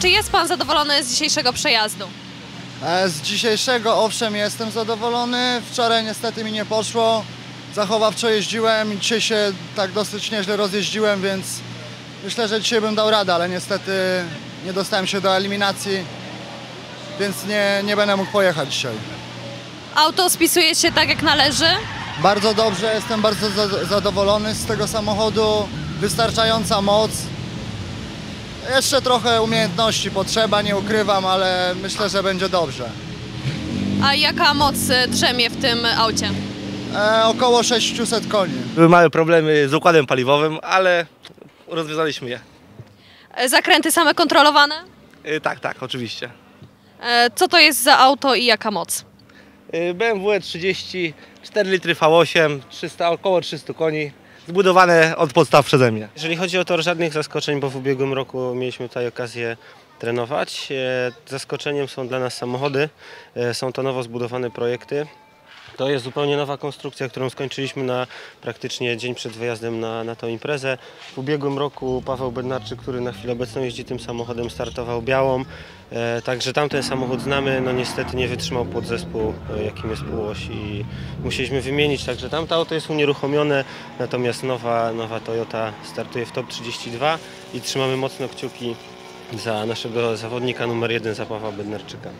Czy jest pan zadowolony z dzisiejszego przejazdu? E, Z dzisiejszego owszem jestem zadowolony. Wczoraj niestety mi nie poszło. Zachowawczo jeździłem i dzisiaj się tak dosyć nieźle rozjeździłem, więc myślę, że dzisiaj bym dał radę, ale niestety nie dostałem się do eliminacji, więc nie, nie będę mógł pojechać dzisiaj. Auto spisuje się tak jak należy. Bardzo dobrze, jestem bardzo za- zadowolony z tego samochodu. Wystarczająca moc. Jeszcze trochę umiejętności potrzeba, nie ukrywam, ale myślę, że będzie dobrze. A jaka moc y, drzemie w tym aucie? E, około 600 koni. Były małe problemy z układem paliwowym, ale rozwiązaliśmy je. E, Zakręty same kontrolowane? Y, Tak, tak, oczywiście. E, Co to jest za auto i jaka moc? BMW E30, 4 litry V8, 300, około 300 koni, zbudowane od podstaw przeze mnie. Jeżeli chodzi o tor, żadnych zaskoczeń, bo w ubiegłym roku mieliśmy tutaj okazję trenować. E, Zaskoczeniem są dla nas samochody. E, Są to nowo zbudowane projekty. To jest zupełnie nowa konstrukcja, którą skończyliśmy na praktycznie dzień przed wyjazdem na, na tą imprezę. W ubiegłym roku Paweł Bednarczyk, który na chwilę obecną jeździ tym samochodem, startował białą. E, Także tamten samochód znamy, no niestety nie wytrzymał podzespół, e, jakim jest Pułoś i musieliśmy wymienić. Także tamto auto jest unieruchomione, natomiast nowa, nowa Toyota startuje w top 32 i trzymamy mocno kciuki za naszego zawodnika numer jeden, za Pawła Bednarczyka.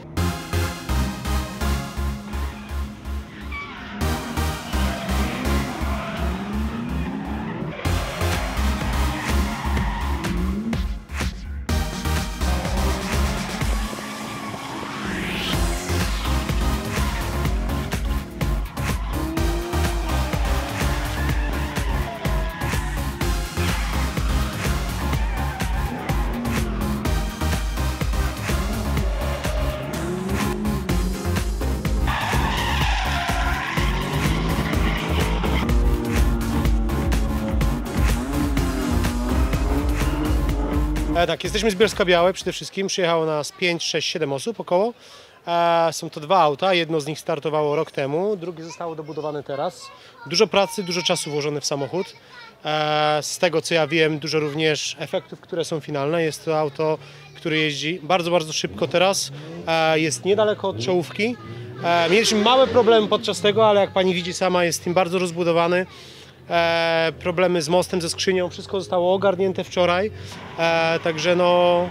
E, tak, jesteśmy z Bielska Białe przede wszystkim. Przyjechało nas 5, 6, 7 osób około. E, są to dwa auta. Jedno z nich startowało rok temu, drugie zostało dobudowane teraz. Dużo pracy, dużo czasu włożone w samochód. E, z tego co ja wiem, dużo również efektów, które są finalne. Jest to auto, które jeździ bardzo, bardzo szybko teraz. E, jest niedaleko od czołówki. E, mieliśmy małe problemy podczas tego, ale jak pani widzi sama, jest tym bardzo rozbudowany e, problemy z mostem, ze skrzynią, wszystko zostało ogarnięte wczoraj, e, także no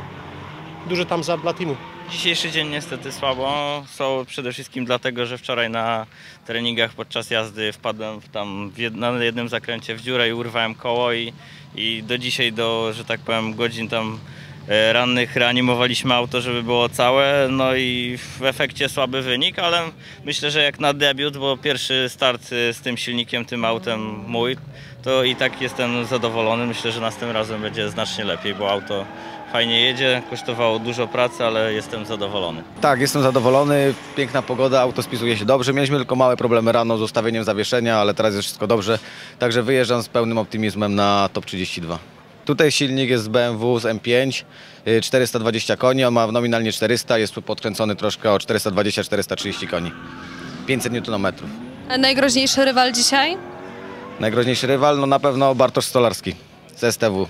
dużo tam za dla teamu. Dzisiejszy dzień niestety słabo. Są przede wszystkim dlatego, że wczoraj na treningach podczas jazdy wpadłem w tam w jed, na jednym zakręcie w dziurę i urwałem koło i, i do dzisiaj do, że tak powiem, godzin tam rannych reanimowaliśmy auto, żeby było całe, no i w efekcie słaby wynik, ale myślę, że jak na debiut, bo pierwszy start e, z tym silnikiem, tym autem mój, to i tak jestem zadowolony. Myślę, że następnym razem będzie znacznie lepiej, bo auto fajnie jedzie, kosztowało dużo pracy, ale jestem zadowolony. Tak, jestem zadowolony. Piękna pogoda, auto spisuje się dobrze. Mieliśmy tylko małe problemy rano z ustawieniem zawieszenia, ale teraz jest wszystko dobrze. Także wyjeżdżam z pełnym optymizmem na top 32. Tutaj silnik jest z BMW z M5, y, 420 koni, on ma nominalnie 400, jest podkręcony troszkę o 420-430 koni. 500 Nm. E, Najgroźniejszy rywal dzisiaj? Najgroźniejszy rywal, no na pewno Bartosz Stolarski z STW.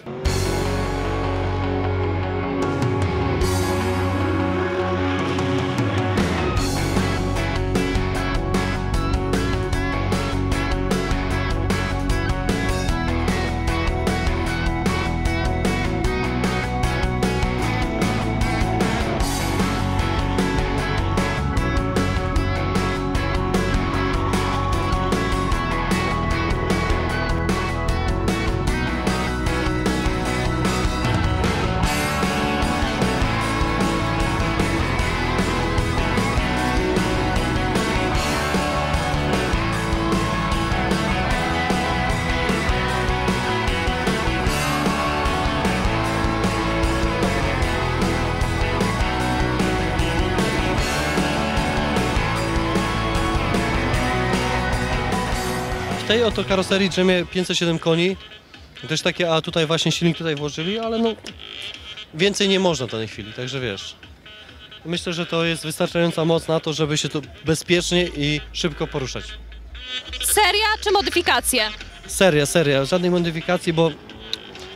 W tej oto karoserii drzemie 507 koni. Też takie, a tutaj właśnie silnik tutaj włożyli, ale no więcej nie można w tej chwili, także wiesz. Myślę, że to jest wystarczająca moc na to, żeby się tu bezpiecznie i szybko poruszać. Seria czy modyfikacje? Seria, seria, żadnej modyfikacji, bo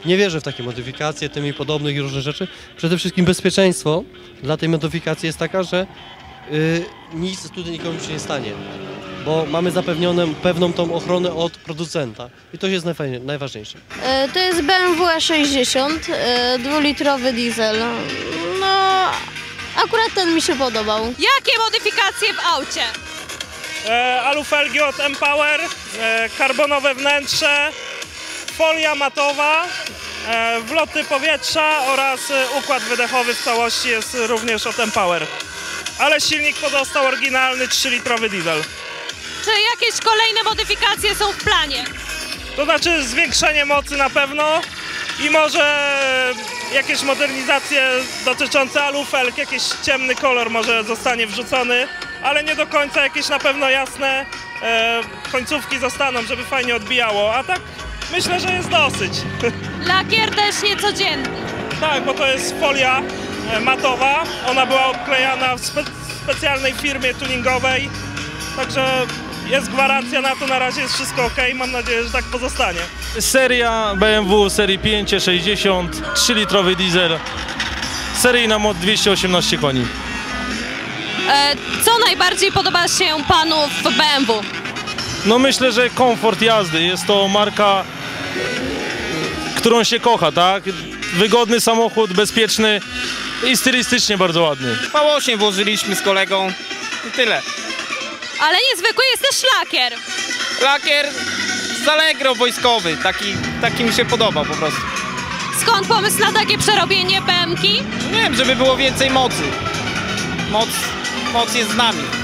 nie wierzę w takie modyfikacje, tym i podobnych i różne rzeczy. Przede wszystkim bezpieczeństwo dla tej modyfikacji jest taka, że y, nic tutaj nikomu się nie stanie, bo mamy zapewnioną pewną tą ochronę od producenta i to jest najważniejsze. E, To jest BMW E60, e, dwulitrowy diesel. No, akurat ten mi się podobał. Jakie modyfikacje w aucie? e, alufelgi od Empower, e, karbonowe wnętrze, folia matowa, e, wloty powietrza oraz e, układ wydechowy w całości jest również od Empower. Ale silnik pozostał oryginalny 3-litrowy diesel. Czy jakieś kolejne modyfikacje są w planie? To znaczy zwiększenie mocy na pewno i może jakieś modernizacje dotyczące alufelg, jakiś ciemny kolor może zostanie wrzucony, ale nie do końca jakieś na pewno jasne e, końcówki zostaną, żeby fajnie odbijało, a tak myślę, że jest dosyć. Lakier też niecodzienny. tak, bo to jest folia e, matowa, ona była odklejana w spe specjalnej firmie tuningowej, także jest gwarancja na to, na razie jest wszystko ok, mam nadzieję, że tak pozostanie. Seria BMW serii 560, 3-litrowy diesel, seryjna moc 218 koni. E, co najbardziej podoba się panu w BMW? No myślę, że komfort jazdy, jest to marka, którą się kocha, tak? Wygodny samochód, bezpieczny i stylistycznie bardzo ładny. V8 włożyliśmy z kolegą i tyle. Ale niezwykły jest też lakier. Lakier z Allegro wojskowy, taki, taki mi się podoba po prostu. Skąd pomysł na takie przerobienie BMki? Nie wiem, żeby było więcej mocy. Moc, moc jest z nami.